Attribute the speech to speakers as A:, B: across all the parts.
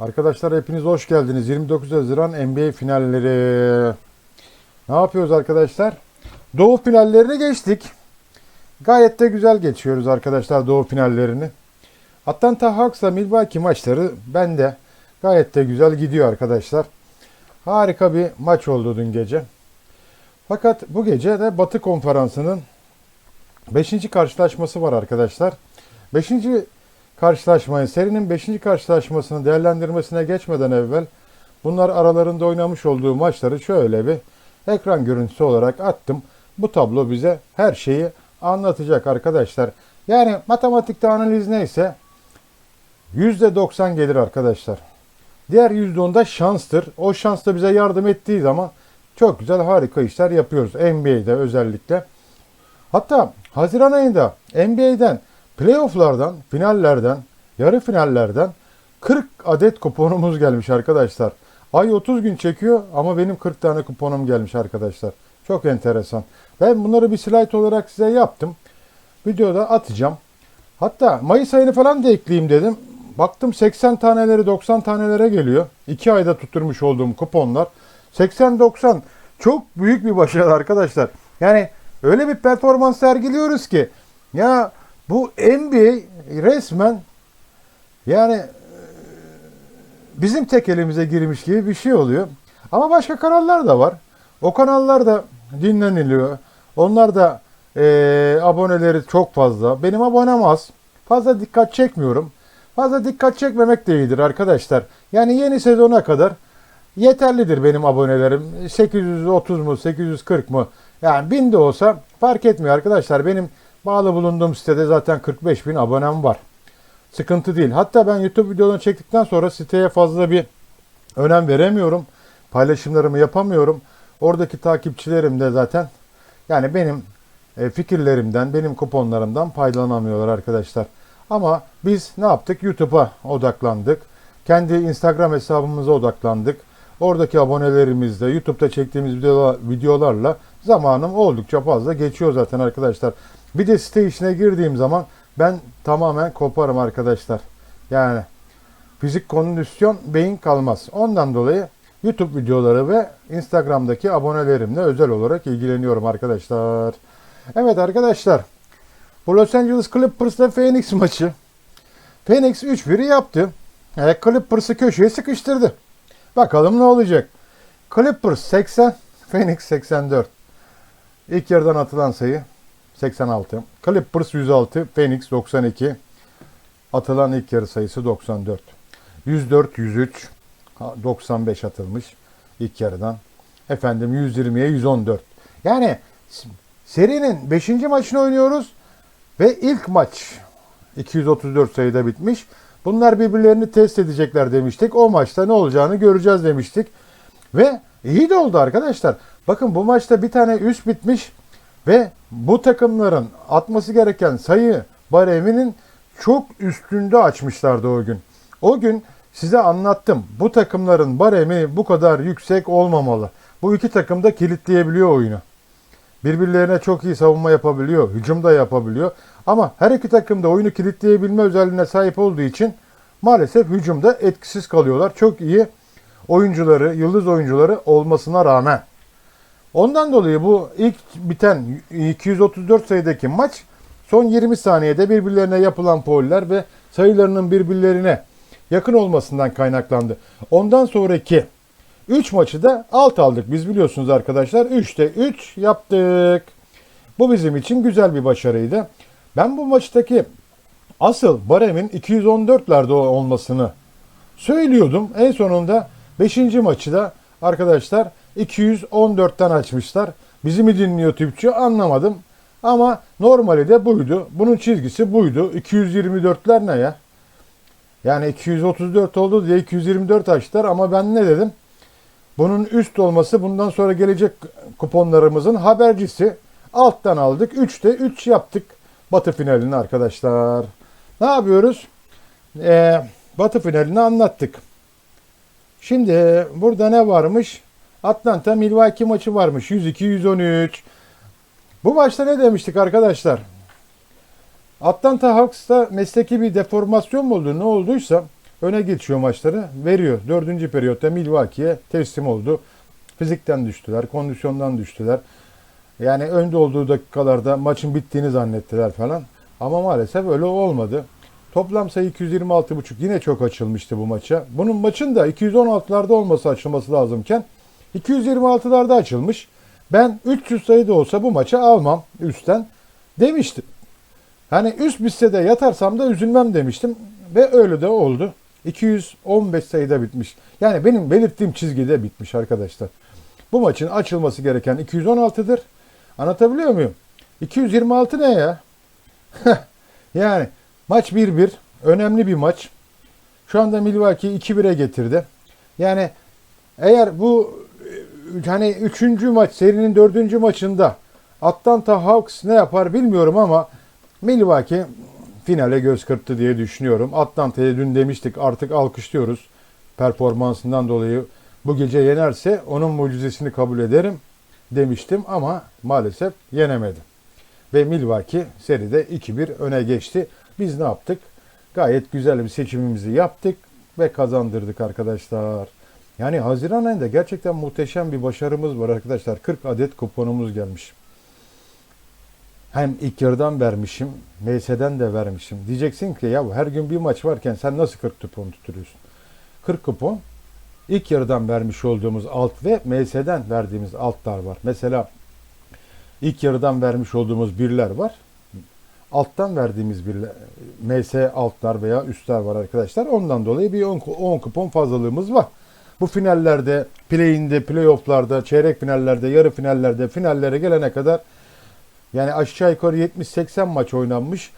A: Arkadaşlar hepiniz hoş geldiniz. 29 Haziran NBA finalleri. Ne yapıyoruz arkadaşlar? Doğu finallerine geçtik. Gayet de güzel geçiyoruz arkadaşlar Doğu finallerini. Atlanta Hawks'la Milwaukee maçları bende gayet de güzel gidiyor arkadaşlar. Harika bir maç oldu dün gece. Fakat bu gece de Batı Konferansı'nın 5. karşılaşması var arkadaşlar. 5. karşılaşmayı, serinin 5. karşılaşmasını değerlendirmesine geçmeden evvel bunlar aralarında oynamış olduğu maçları şöyle bir ekran görüntüsü olarak attım. Bu tablo bize her şeyi anlatacak arkadaşlar. Yani matematikte analiz neyse %90 gelir arkadaşlar. Diğer %10 da şanstır. O şans da bize yardım ettiği zaman çok güzel harika işler yapıyoruz. NBA'de özellikle. Hatta Haziran ayında NBA'den playofflardan, finallerden, yarı finallerden 40 adet kuponumuz gelmiş arkadaşlar. Ay 30 gün çekiyor ama benim 40 tane kuponum gelmiş arkadaşlar. Çok enteresan. Ben bunları bir slide olarak size yaptım. Videoda atacağım. Hatta Mayıs ayını falan da ekleyeyim dedim. Baktım 80 taneleri 90 tanelere geliyor. 2 ayda tutturmuş olduğum kuponlar. 80-90 çok büyük bir başarı arkadaşlar. Yani öyle bir performans sergiliyoruz ki ya bu NBA resmen yani e, bizim tek elimize girmiş gibi bir şey oluyor. Ama başka kanallar da var. O kanallar da dinleniliyor. Onlar da e, aboneleri çok fazla. Benim abonem az. Fazla dikkat çekmiyorum. Fazla dikkat çekmemek de iyidir arkadaşlar. Yani yeni sezona kadar yeterlidir benim abonelerim. 830 mu 840 mu? Yani 1000 de olsa fark etmiyor arkadaşlar. Benim bağlı bulunduğum sitede zaten 45 bin abonem var. Sıkıntı değil. Hatta ben YouTube videolarını çektikten sonra siteye fazla bir önem veremiyorum. Paylaşımlarımı yapamıyorum. Oradaki takipçilerim de zaten yani benim e, fikirlerimden, benim kuponlarımdan faydalanamıyorlar arkadaşlar. Ama biz ne yaptık? YouTube'a odaklandık. Kendi Instagram hesabımıza odaklandık. Oradaki abonelerimizle, YouTube'da çektiğimiz videolar, videolarla zamanım oldukça fazla geçiyor zaten arkadaşlar. Bir de site işine girdiğim zaman ben tamamen koparım arkadaşlar. Yani fizik kondisyon beyin kalmaz. Ondan dolayı YouTube videoları ve Instagram'daki abonelerimle özel olarak ilgileniyorum arkadaşlar. Evet arkadaşlar. Bu Los Angeles Clippers'la Phoenix maçı. Phoenix 3-1'i yaptı. E, Clippers'ı köşeye sıkıştırdı. Bakalım ne olacak. Clippers 80, Phoenix 84. İlk yarıdan atılan sayı 86. Clippers 106, Phoenix 92. Atılan ilk yarı sayısı 94. 104, 103, 95 atılmış ilk yarıdan. Efendim 120'ye 114. Yani serinin 5. maçını oynuyoruz ve ilk maç 234 sayıda bitmiş. Bunlar birbirlerini test edecekler demiştik. O maçta ne olacağını göreceğiz demiştik. Ve iyi de oldu arkadaşlar. Bakın bu maçta bir tane üst bitmiş ve bu takımların atması gereken sayı bareminin çok üstünde açmışlardı o gün. O gün size anlattım. Bu takımların baremi bu kadar yüksek olmamalı. Bu iki takım da kilitleyebiliyor oyunu. Birbirlerine çok iyi savunma yapabiliyor, hücum da yapabiliyor. Ama her iki takım da oyunu kilitleyebilme özelliğine sahip olduğu için maalesef hücumda etkisiz kalıyorlar. Çok iyi oyuncuları, yıldız oyuncuları olmasına rağmen. Ondan dolayı bu ilk biten 234 sayıdaki maç son 20 saniyede birbirlerine yapılan fauller ve sayılarının birbirlerine yakın olmasından kaynaklandı. Ondan sonraki 3 maçı da alt aldık. Biz biliyorsunuz arkadaşlar 3'te 3 yaptık. Bu bizim için güzel bir başarıydı. Ben bu maçtaki asıl baremin 214'lerde olmasını söylüyordum. En sonunda 5. maçı da arkadaşlar 214'ten açmışlar. Bizi mi dinliyor Türkçe anlamadım. Ama normali de buydu. Bunun çizgisi buydu. 224'ler ne ya? Yani 234 oldu diye 224 açtılar ama ben ne dedim? Bunun üst olması bundan sonra gelecek kuponlarımızın habercisi. Alttan aldık. 3'te 3 yaptık. Batı finalini arkadaşlar. Ne yapıyoruz? Ee, batı finalini anlattık. Şimdi burada ne varmış? Atlanta Milwaukee maçı varmış. 102-113. Bu maçta ne demiştik arkadaşlar? Atlanta Hawks'ta mesleki bir deformasyon mu oldu ne olduysa öne geçiyor maçları. Veriyor. Dördüncü periyotta Milwaukee'ye teslim oldu. Fizikten düştüler, kondisyondan düştüler. Yani önde olduğu dakikalarda maçın bittiğini zannettiler falan. Ama maalesef öyle olmadı. Toplam sayı 226.5 yine çok açılmıştı bu maça. Bunun maçın da 216'larda olması açılması lazımken 226'larda açılmış. Ben 300 sayı da olsa bu maça almam üstten demiştim. Hani üst bitse de yatarsam da üzülmem demiştim ve öyle de oldu. 215 sayıda bitmiş. Yani benim belirttiğim çizgide bitmiş arkadaşlar. Bu maçın açılması gereken 216'dır. Anlatabiliyor muyum? 226 ne ya? yani maç 1-1. Önemli bir maç. Şu anda Milwaukee 2-1'e getirdi. Yani eğer bu hani 3. maç serinin 4. maçında Atlanta Hawks ne yapar bilmiyorum ama Milwaukee finale göz kırptı diye düşünüyorum. Atlanta'ya dün demiştik artık alkışlıyoruz performansından dolayı. Bu gece yenerse onun mucizesini kabul ederim demiştim ama maalesef yenemedi. Ve Milwaukee seride 2-1 öne geçti. Biz ne yaptık? Gayet güzel bir seçimimizi yaptık ve kazandırdık arkadaşlar. Yani Haziran ayında gerçekten muhteşem bir başarımız var arkadaşlar. 40 adet kuponumuz gelmiş. Hem ilk yarıdan vermişim, MS'den de vermişim. Diyeceksin ki ya her gün bir maç varken sen nasıl 40 kupon tutuyorsun? 40 kupon ilk yarıdan vermiş olduğumuz alt ve MS'den verdiğimiz altlar var. Mesela ilk yarıdan vermiş olduğumuz birler var. Alttan verdiğimiz birler, MS altlar veya üstler var arkadaşlar. Ondan dolayı bir 10, 10 kupon fazlalığımız var. Bu finallerde, play'inde, playoff'larda, çeyrek finallerde, yarı finallerde, finallere gelene kadar yani aşağı yukarı 70-80 maç oynanmış.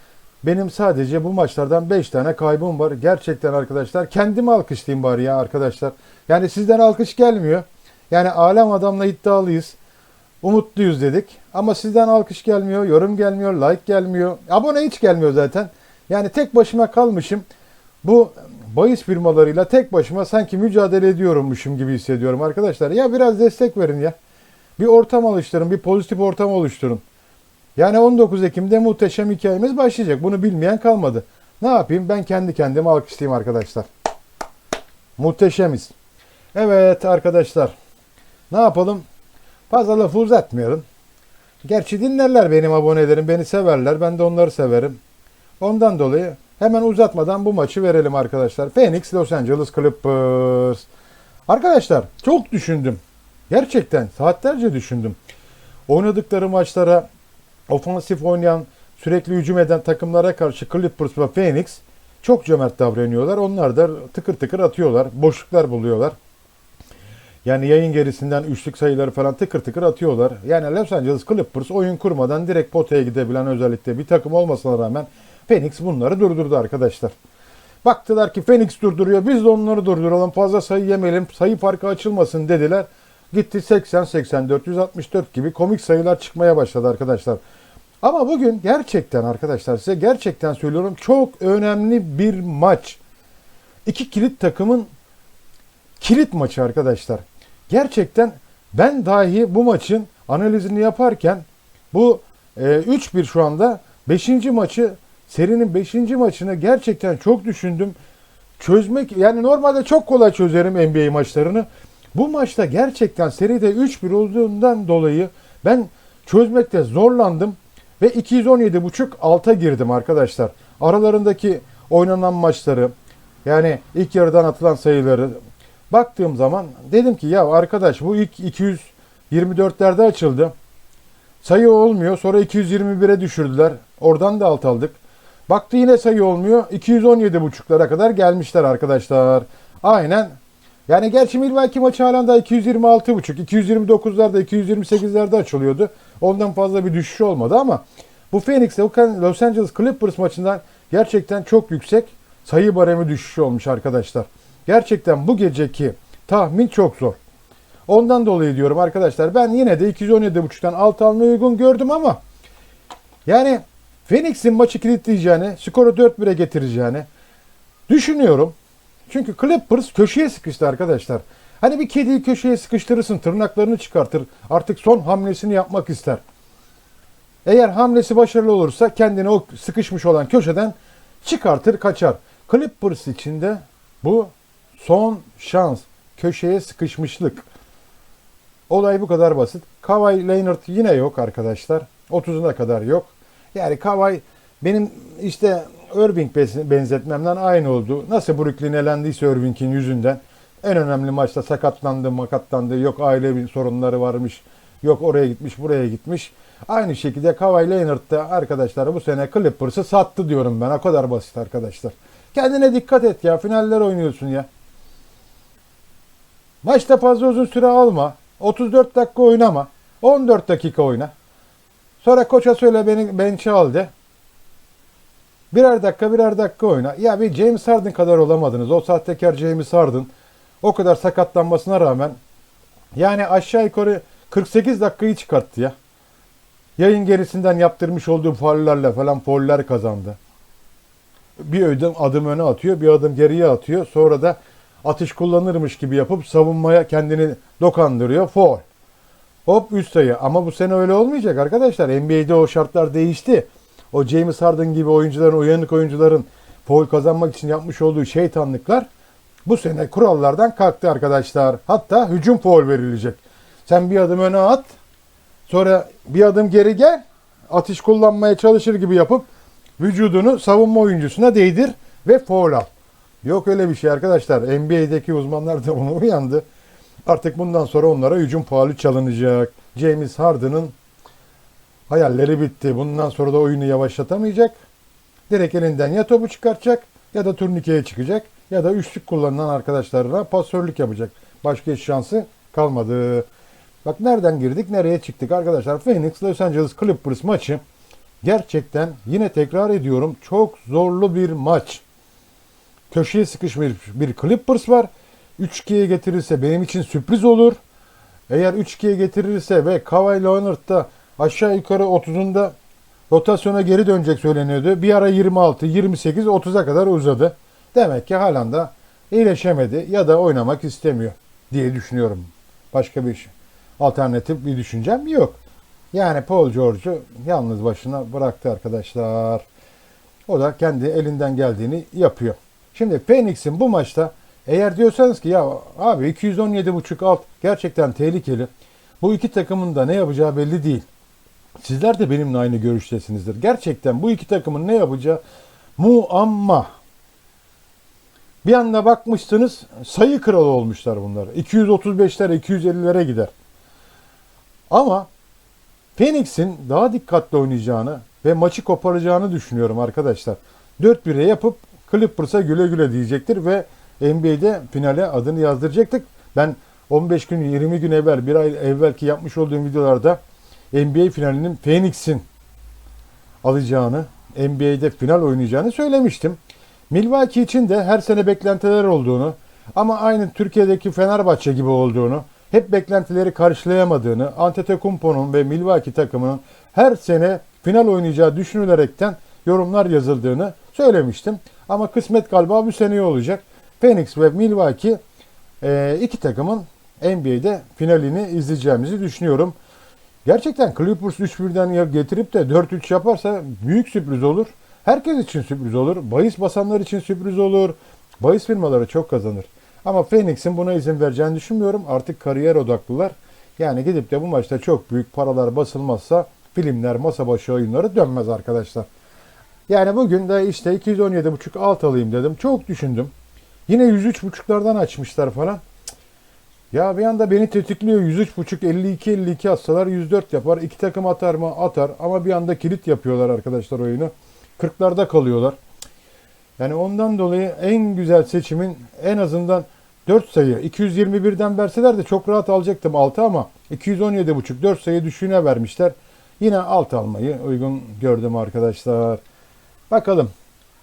A: Benim sadece bu maçlardan 5 tane kaybım var. Gerçekten arkadaşlar kendimi alkışlayayım bari ya arkadaşlar. Yani sizden alkış gelmiyor. Yani alem adamla iddialıyız. Umutluyuz dedik. Ama sizden alkış gelmiyor, yorum gelmiyor, like gelmiyor. Abone hiç gelmiyor zaten. Yani tek başıma kalmışım. Bu bahis firmalarıyla tek başıma sanki mücadele ediyorummuşum gibi hissediyorum arkadaşlar. Ya biraz destek verin ya. Bir ortam oluşturun, bir pozitif ortam oluşturun. Yani 19 Ekim'de muhteşem hikayemiz başlayacak. Bunu bilmeyen kalmadı. Ne yapayım? Ben kendi kendime alkışlayayım arkadaşlar. Muhteşemiz. Evet arkadaşlar. Ne yapalım? Fazla lafı uzatmayalım. Gerçi dinlerler benim abonelerim. Beni severler. Ben de onları severim. Ondan dolayı hemen uzatmadan bu maçı verelim arkadaşlar. Phoenix Los Angeles Clippers. Arkadaşlar çok düşündüm. Gerçekten saatlerce düşündüm. Oynadıkları maçlara ofansif oynayan, sürekli hücum eden takımlara karşı Clippers ve Phoenix çok cömert davranıyorlar. Onlar da tıkır tıkır atıyorlar. Boşluklar buluyorlar. Yani yayın gerisinden üçlük sayıları falan tıkır tıkır atıyorlar. Yani Los Angeles Clippers oyun kurmadan direkt potaya gidebilen özellikle bir takım olmasına rağmen Phoenix bunları durdurdu arkadaşlar. Baktılar ki Phoenix durduruyor biz de onları durduralım fazla sayı yemeyelim sayı farkı açılmasın dediler. Gitti 80, 84, 164 gibi komik sayılar çıkmaya başladı arkadaşlar. Ama bugün gerçekten arkadaşlar size gerçekten söylüyorum çok önemli bir maç. İki kilit takımın kilit maçı arkadaşlar. Gerçekten ben dahi bu maçın analizini yaparken bu e, 3-1 şu anda 5. maçı serinin 5. maçını gerçekten çok düşündüm. Çözmek yani normalde çok kolay çözerim NBA maçlarını. Bu maçta gerçekten seride 3-1 olduğundan dolayı ben çözmekte zorlandım ve 217.5 alta girdim arkadaşlar. Aralarındaki oynanan maçları yani ilk yarıdan atılan sayıları baktığım zaman dedim ki ya arkadaş bu ilk 224'lerde açıldı. Sayı olmuyor. Sonra 221'e düşürdüler. Oradan da alt aldık. Baktı yine sayı olmuyor. 217.5'lara kadar gelmişler arkadaşlar. Aynen. Yani gerçi Milwaukee maçı halen daha 226.5, 229'larda, 228'lerde açılıyordu. Ondan fazla bir düşüş olmadı ama bu Phoenix'te Los Angeles Clippers maçından gerçekten çok yüksek sayı baremi düşüşü olmuş arkadaşlar. Gerçekten bu geceki tahmin çok zor. Ondan dolayı diyorum arkadaşlar ben yine de 217.5'tan alt almayı uygun gördüm ama yani Phoenix'in maçı kilitleyeceğini, skoru 4-1'e getireceğini düşünüyorum. Çünkü Clippers köşeye sıkıştı arkadaşlar. Hani bir kediyi köşeye sıkıştırırsın, tırnaklarını çıkartır. Artık son hamlesini yapmak ister. Eğer hamlesi başarılı olursa kendini o sıkışmış olan köşeden çıkartır, kaçar. Clippers için de Bu son şans. Köşeye sıkışmışlık. Olay bu kadar basit. Kawhi Leonard yine yok arkadaşlar. 30'una kadar yok. Yani Kawhi benim işte Irving benzetmemden aynı oldu. Nasıl Brooklyn elendiyse Irving'in yüzünden. En önemli maçta sakatlandı, makatlandı. Yok aile sorunları varmış. Yok oraya gitmiş, buraya gitmiş. Aynı şekilde Kawhi Leonard da arkadaşlar bu sene Clippers'ı sattı diyorum ben. O kadar basit arkadaşlar. Kendine dikkat et ya. Finaller oynuyorsun ya. Maçta fazla uzun süre alma. 34 dakika oynama. 14 dakika oyna. Sonra koça söyle beni bench'e al de. Birer dakika birer dakika oyna. Ya bir James Harden kadar olamadınız. O sahtekar James Harden o kadar sakatlanmasına rağmen yani aşağı yukarı 48 dakikayı çıkarttı ya. Yayın gerisinden yaptırmış olduğu faullerle falan fauller kazandı. Bir adım, adım öne atıyor, bir adım geriye atıyor. Sonra da atış kullanırmış gibi yapıp savunmaya kendini dokandırıyor. Foul. Hop üst sayı. Ama bu sene öyle olmayacak arkadaşlar. NBA'de o şartlar değişti. O James Harden gibi oyuncuların, uyanık oyuncuların foul kazanmak için yapmış olduğu şeytanlıklar bu sene kurallardan kalktı arkadaşlar. Hatta hücum foul verilecek. Sen bir adım öne at. Sonra bir adım geri gel. Atış kullanmaya çalışır gibi yapıp vücudunu savunma oyuncusuna değdir ve foul al. Yok öyle bir şey arkadaşlar. NBA'deki uzmanlar da onu uyandı. Artık bundan sonra onlara hücum faulü çalınacak. James Harden'ın hayalleri bitti. Bundan sonra da oyunu yavaşlatamayacak. Direkt elinden ya topu çıkartacak ya da turnikeye çıkacak ya da üçlük kullanılan arkadaşlarına pasörlük yapacak. Başka hiç şansı kalmadı. Bak nereden girdik nereye çıktık arkadaşlar. Phoenix Los Angeles Clippers maçı gerçekten yine tekrar ediyorum çok zorlu bir maç. Köşeye sıkışmış bir Clippers var. 3-2'ye getirirse benim için sürpriz olur. Eğer 3-2'ye getirirse ve Kawhi Leonard da aşağı yukarı 30'unda rotasyona geri dönecek söyleniyordu. Bir ara 26, 28, 30'a kadar uzadı. Demek ki halen de iyileşemedi ya da oynamak istemiyor diye düşünüyorum. Başka bir. Alternatif bir düşüncem yok. Yani Paul George'u yalnız başına bıraktı arkadaşlar. O da kendi elinden geldiğini yapıyor. Şimdi Phoenix'in bu maçta eğer diyorsanız ki ya abi 217.5 alt gerçekten tehlikeli. Bu iki takımın da ne yapacağı belli değil. Sizler de benimle aynı görüştesinizdir. Gerçekten bu iki takımın ne yapacağı muamma. Bir anda bakmışsınız sayı kralı olmuşlar bunlar. 235'lere 250'lere gider. Ama Phoenix'in daha dikkatli oynayacağını ve maçı koparacağını düşünüyorum arkadaşlar. 4-1'e yapıp Clippers'a güle güle diyecektir ve NBA'de finale adını yazdıracaktık. Ben 15 gün 20 gün evvel bir ay evvelki yapmış olduğum videolarda NBA finalinin Phoenix'in alacağını, NBA'de final oynayacağını söylemiştim. Milwaukee için de her sene beklentiler olduğunu ama aynı Türkiye'deki Fenerbahçe gibi olduğunu, hep beklentileri karşılayamadığını, Antetokounmpo'nun ve Milwaukee takımının her sene final oynayacağı düşünülerekten yorumlar yazıldığını söylemiştim. Ama kısmet galiba bu seneye olacak. Phoenix ve Milwaukee e, iki takımın NBA'de finalini izleyeceğimizi düşünüyorum. Gerçekten Clippers 3-1'den getirip de 4-3 yaparsa büyük sürpriz olur. Herkes için sürpriz olur. Bahis basanlar için sürpriz olur. Bahis firmaları çok kazanır. Ama Phoenix'in buna izin vereceğini düşünmüyorum. Artık kariyer odaklılar. Yani gidip de bu maçta çok büyük paralar basılmazsa filmler, masa başı oyunları dönmez arkadaşlar. Yani bugün de işte 217.5 alt alayım dedim. Çok düşündüm. Yine 103.5'lardan açmışlar falan. Ya bir anda beni tetikliyor. 103.5 52 52 atsalar 104 yapar. İki takım atar mı? Atar. Ama bir anda kilit yapıyorlar arkadaşlar oyunu. 40'larda kalıyorlar. Yani ondan dolayı en güzel seçimin en azından 4 sayı 221'den verseler de çok rahat alacaktım 6 ama 217.5 4 sayı düşüğüne vermişler. Yine alt almayı uygun gördüm arkadaşlar. Bakalım.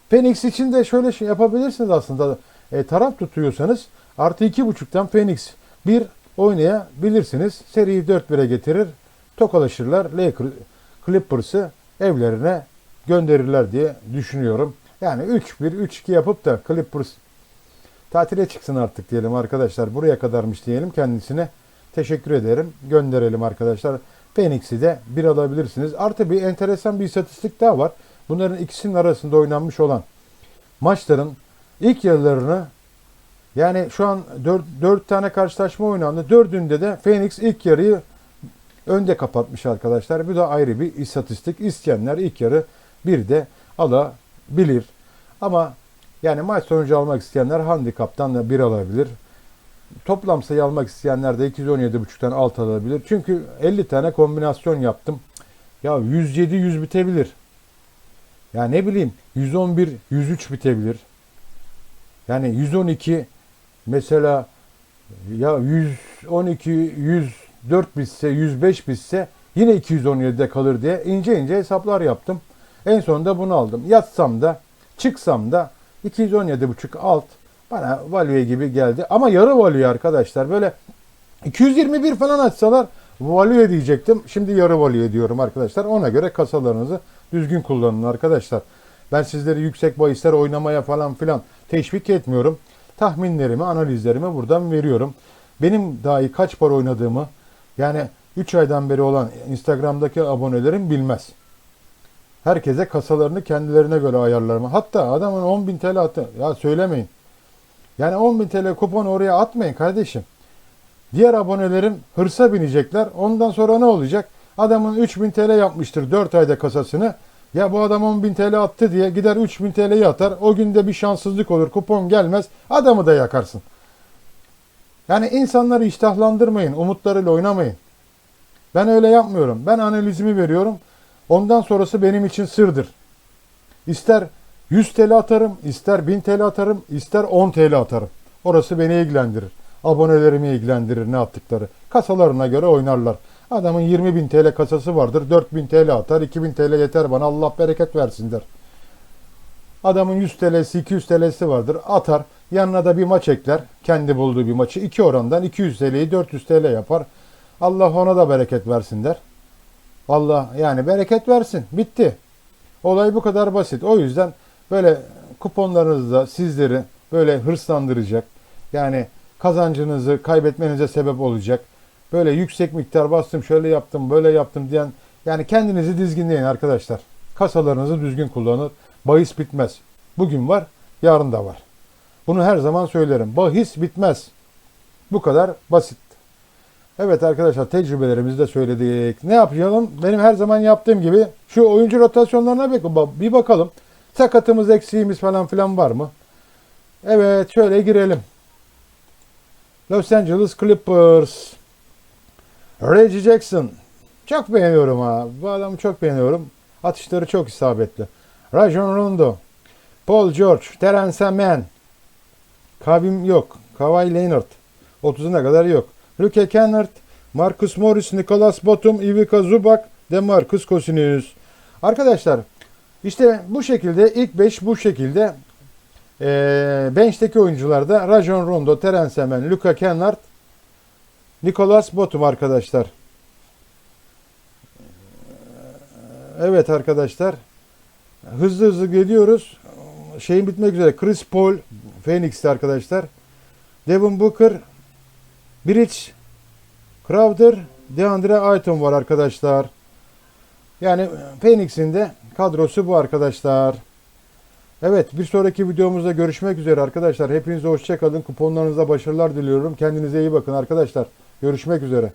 A: Phoenix için de şöyle şey yapabilirsiniz aslında. E, taraf tutuyorsanız artı 2.5'tan Phoenix 1 oynayabilirsiniz. Seriyi 4-1'e getirir. Tokalaşırlar. Lakers, Clippers'ı evlerine gönderirler diye düşünüyorum. Yani 3-1, 3-2 yapıp da Clippers tatile çıksın artık diyelim arkadaşlar. Buraya kadarmış diyelim kendisine. Teşekkür ederim. Gönderelim arkadaşlar. Phoenix'i de bir alabilirsiniz. Artı bir enteresan bir istatistik daha var. Bunların ikisinin arasında oynanmış olan maçların ilk yarılarını Yani şu an 4, 4 tane karşılaşma oynandı. Dördünde de Phoenix ilk yarıyı önde kapatmış arkadaşlar. Bu da ayrı bir istatistik. İsteyenler ilk yarı bir de alabilir. Ama yani maç sonucu almak isteyenler handikaptan da bir alabilir. Toplam sayı almak isteyenler de 217.5'tan alt alabilir. Çünkü 50 tane kombinasyon yaptım. Ya 107 100 bitebilir. Ya ne bileyim 111 103 bitebilir. Yani 112 mesela ya 112 104 bitse 105 bitse yine 217'de kalır diye ince ince hesaplar yaptım. En sonunda bunu aldım. Yatsam da çıksam da 217.5 alt bana value gibi geldi. Ama yarı value arkadaşlar. Böyle 221 falan açsalar value diyecektim. Şimdi yarı value diyorum arkadaşlar. Ona göre kasalarınızı düzgün kullanın arkadaşlar. Ben sizleri yüksek bahisler oynamaya falan filan teşvik etmiyorum. Tahminlerimi, analizlerimi buradan veriyorum. Benim dahi kaç para oynadığımı yani 3 aydan beri olan Instagram'daki abonelerim bilmez. Herkese kasalarını kendilerine göre ayarlarım. Hatta adamın 10.000 TL attı. Ya söylemeyin. Yani 10.000 TL kupon oraya atmayın kardeşim. Diğer abonelerim hırsa binecekler. Ondan sonra ne olacak? Adamın 3000 TL yapmıştır 4 ayda kasasını. Ya bu adam 10.000 TL attı diye gider 3000 TL'yi atar. O günde bir şanssızlık olur. Kupon gelmez. Adamı da yakarsın. Yani insanları iştahlandırmayın. Umutlarıyla oynamayın. Ben öyle yapmıyorum. Ben analizimi veriyorum. Ondan sonrası benim için sırdır. İster 100 TL atarım, ister 1000 TL atarım, ister 10 TL atarım. Orası beni ilgilendirir. Abonelerimi ilgilendirir ne attıkları. Kasalarına göre oynarlar. Adamın 20 bin TL kasası vardır. 4000 TL atar. 2000 TL yeter bana. Allah bereket versin der. Adamın 100 TL'si 200 TL'si vardır. Atar. Yanına da bir maç ekler. Kendi bulduğu bir maçı. 2 orandan 200 TL'yi 400 TL yapar. Allah ona da bereket versin der. Allah yani bereket versin. Bitti. Olay bu kadar basit. O yüzden böyle kuponlarınızda sizleri böyle hırslandıracak. Yani kazancınızı kaybetmenize sebep olacak. Böyle yüksek miktar bastım, şöyle yaptım, böyle yaptım diyen yani kendinizi dizginleyin arkadaşlar. Kasalarınızı düzgün kullanın. Bahis bitmez. Bugün var, yarın da var. Bunu her zaman söylerim. Bahis bitmez. Bu kadar basit. Evet arkadaşlar tecrübelerimizi de söyledik. Ne yapalım? Benim her zaman yaptığım gibi şu oyuncu rotasyonlarına bir- bakalım. Sakatımız, eksiğimiz falan filan var mı? Evet şöyle girelim. Los Angeles Clippers. Reggie Jackson. Çok beğeniyorum ha. Bu adamı çok beğeniyorum. Atışları çok isabetli. Rajon Rondo. Paul George. Terence Mann. Kavim yok. Kawhi Leonard. 30'una kadar yok. Luke Kennard. Marcus Morris. Nicholas Batum. Ivica Zubac. Demarcus Cousins. Arkadaşlar işte bu şekilde ilk 5 bu şekilde e, bench'teki oyuncularda Rajon Rondo, Terence Mann, Luka Kennard, Nicholas Batum arkadaşlar. Evet arkadaşlar. Hızlı hızlı gidiyoruz. Şeyin bitmek üzere. Chris Paul Phoenix'te arkadaşlar. Devin Booker, Bridge, Crowder, DeAndre Ayton var arkadaşlar. Yani Phoenix'in de kadrosu bu arkadaşlar. Evet bir sonraki videomuzda görüşmek üzere arkadaşlar. Hepinize hoşçakalın. Kuponlarınızda başarılar diliyorum. Kendinize iyi bakın arkadaşlar. Görüşmek üzere.